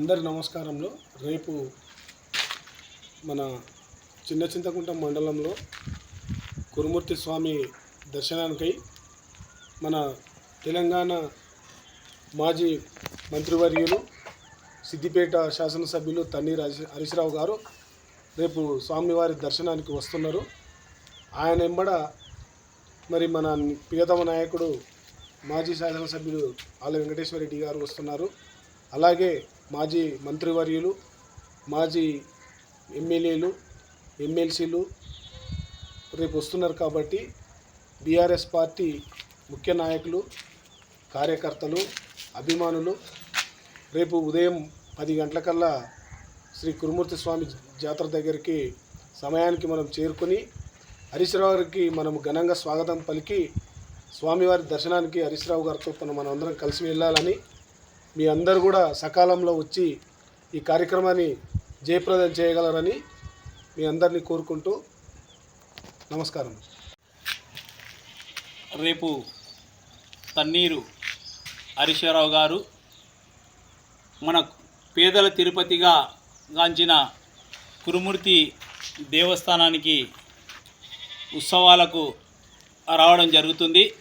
అందరి నమస్కారంలో రేపు మన చిన్న చింతకుంట మండలంలో కురుమూర్తి స్వామి దర్శనానికై మన తెలంగాణ మాజీ మంత్రివర్యులు సిద్దిపేట శాసనసభ్యులు తన్నీర్ హరి హరీశ్రావు గారు రేపు స్వామివారి దర్శనానికి వస్తున్నారు. ఆయన ఎంబడ మరి మన ప్రియతమ నాయకుడు మాజీ శాసనసభ్యులు ఆల వెంకటేశ్వర రెడ్డి గారు వస్తున్నారు. అలాగే మాజీ మంత్రివర్యులు మాజీ ఎమ్మెల్యేలు ఎమ్మెల్సీలు రేపు వస్తున్నారు కాబట్టి బీఆర్ఎస్ పార్టీ ముఖ్య నాయకులు కార్యకర్తలు అభిమానులు రేపు ఉదయం పది గంటలకల్లా శ్రీ కురుమూర్తి స్వామి జాతర దగ్గరికి సమయానికి మనం చేరుకొని హరీశ్రావు గారికి మనం ఘనంగా స్వాగతం పలికి స్వామివారి దర్శనానికి హరీశ్రావు గారితో మనం అందరం కలిసి వెళ్ళాలని మీ అందరూ కూడా సకాలంలో వచ్చి ఈ కార్యక్రమాన్ని జయప్రదం చేయగలరని మీ అందరినీ కోరుకుంటూ నమస్కారం. రేపు తన్నీరు హరీశ్వరరావు గారు మన పేదల తిరుపతిగా గాంచిన కురుమూర్తి దేవస్థానానికి ఉత్సవాలకు రావడం జరుగుతుంది.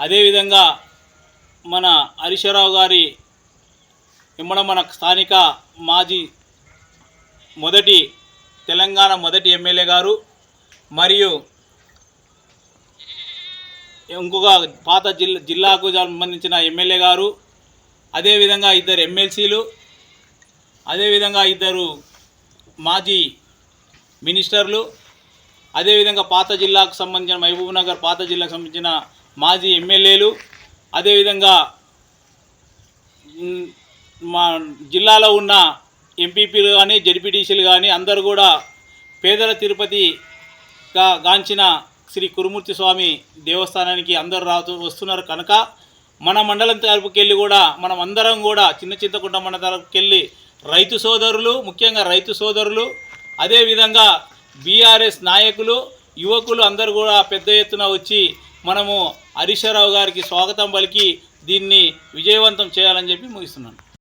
అదేవిధంగా మన హరీశ్వరరావు గారి ఇమ్మడ మన స్థానిక మాజీ మొదటి తెలంగాణ మొదటి ఎమ్మెల్యే గారు మరియు ఇంకొక పాత జిల్లా జిల్లాకు సంబంధించిన ఎమ్మెల్యే గారు అదేవిధంగా ఇద్దరు ఎమ్మెల్సీలు అదేవిధంగా ఇద్దరు మాజీ మినిస్టర్లు అదేవిధంగా పాత జిల్లాకు సంబంధించిన మహబూబ్ నగర్ పాత జిల్లాకు సంబంధించిన మాజీ ఎమ్మెల్యేలు అదేవిధంగా మా జిల్లాలో ఉన్న ఎంపీపీలు కానీ జడ్పీటీసీలు కానీ అందరూ కూడా పేదల తిరుపతిగా గాంచిన శ్రీ కురుమూర్తి స్వామి దేవస్థానానికి అందరూ రాతూ వస్తున్నారు కనుక మన మండలం తరపుకెళ్ళి కూడా మనం అందరం కూడా చిన్న చింతకుంట మన తరపుకెళ్ళి రైతు సోదరులు ముఖ్యంగా రైతు సోదరులు అదేవిధంగా బీఆర్ఎస్ నాయకులు యువకులు అందరూ కూడా పెద్ద ఎత్తున వచ్చి మనము హరీశ్వరరావు గారికి స్వాగతం పలికి దీన్ని విజయవంతం చేయాలని చెప్పి ముగిస్తున్నాను.